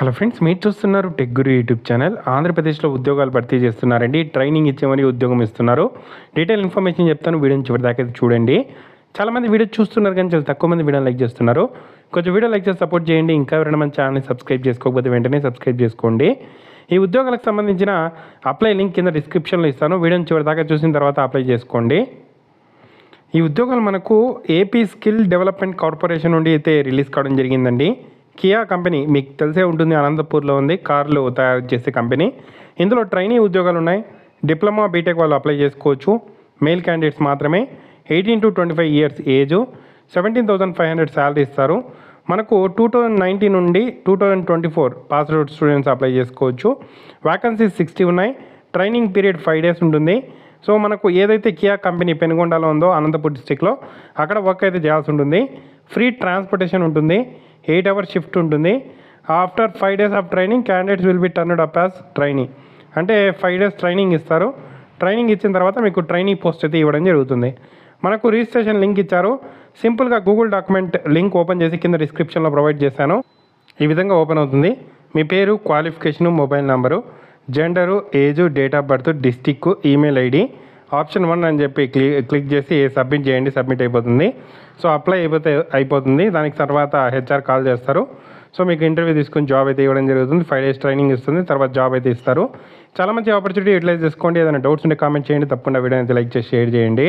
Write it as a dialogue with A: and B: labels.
A: Hello friends మీరు చూస్తున్నారు tech గురు YouTube channel ఆంధ్రప్రదేశ్లో ఉద్యోగాలు భర్తీ చేస్తున్నారండి. ట్రైనింగ్ ఇచ్చేమని ఉద్యోగం ఇస్తున్నారు. డీటెయిల్ ఇన్ఫర్మేషన్ చెప్తాను. వీడియోని చివరి దాకా అయితే చూడండి. చాలామంది వీడియో చూస్తున్నారు కానీ చాలా తక్కువ మంది వీడియో లైక్ చేస్తున్నారు. కొంచెం వీడియో లైక్ చేసి సపోర్ట్ చేయండి. ఇంకా ఎవరైనా మన ఛానల్ని సబ్స్క్రైబ్ చేసుకోకపోతే వెంటనే సబ్స్క్రైబ్ చేసుకోండి. ఈ ఉద్యోగాలకు సంబంధించిన అప్లై లింక్ కింద డిస్క్రిప్షన్లో ఇస్తాను. వీడియోని చివరి దాకా చూసిన తర్వాత అప్లై చేసుకోండి. ఈ ఉద్యోగాలు మనకు ఏపీ స్కిల్ డెవలప్మెంట్ కార్పొరేషన్ నుండి అయితే రిలీజ్ కావడం జరిగిందండి. కియా కంపెనీ మీకు తెలిసే ఉంటుంది అనంతపూర్లో ఉంది కార్లు తయారు చేసే కంపెనీ. ఇందులో ట్రైనీ ఉద్యోగాలు ఉన్నాయి డిప్లొమా బీటెక్ వాళ్ళు అప్లై చేసుకోవచ్చు. మేల్ క్యాండిడేట్స్ మాత్రమే. Eighteen to twenty five years age. Seventeen thousand five hundred salary ఇస్తారు. మనకు టూ థౌజండ్ నైన్టీన్ నుండి two thousand twenty four pass out students apply చేసుకోవచ్చు. వ్యాకన్సీస్ సిక్స్టీ ఉన్నాయి. ట్రైనింగ్ పీరియడ్ ఫైవ్ డేస్ ఉంటుంది. So మనకు ఏదైతే Kia company పెనుగొండలో ఉందో అనంతపూర్ డిస్టిక్లో అక్కడ వర్క్ అయితే చేయాల్సి ఉంటుంది. ఫ్రీ ట్రాన్స్పోర్టేషన్ ఉంటుంది. ఎయిట్ అవర్స్ షిఫ్ట్ ఉంటుంది. After five days of training candidates will be turned up as training అంటే ఫైవ్ డేస్ ట్రైనింగ్ ఇస్తారు. ట్రైనింగ్ ఇచ్చిన తర్వాత మీకు ట్రైనింగ్ పోస్ట్ అయితే ఇవ్వడం జరుగుతుంది. మనకు రిజిస్ట్రేషన్ లింక్ ఇచ్చారు. సింపుల్గా గూగుల్ డాక్యుమెంట్ లింక్ ఓపెన్ చేసి కింద డిస్క్రిప్షన్లో ప్రొవైడ్ చేశాను. ఈ విధంగా ఓపెన్ అవుతుంది. మీ పేరు qualification mobile number gender age date of birth district email ID option one అని చెప్పి క్లిక్ చేసి సబ్మిట్ చేయండి సబ్మిట్ అయిపోతుంది. సో అప్లై అయిపోతే అయిపోతుంది. దానికి తర్వాత హెచ్ఆర్ కాల్ చేస్తారు. సో మీకు ఇంటర్వ్యూ తీసుకుని జాబ్ అయితే ఇవ్వడం జరుగుతుంది. ఫైవ్ డేస్ ట్రైనింగ్ ఇస్తుంది. తర్వాత జాబ్ అయితే ఇస్తారు. చాలా మంచి ఆపర్చునిటీ యూటిలైజ్ చేసుకోండి. ఏదైనా డౌట్స్ ఉంటే కామెంట్ చేయండి. తప్పకుండా వీడియో అయితే లైక్ చేసి షేర్ చేయండి.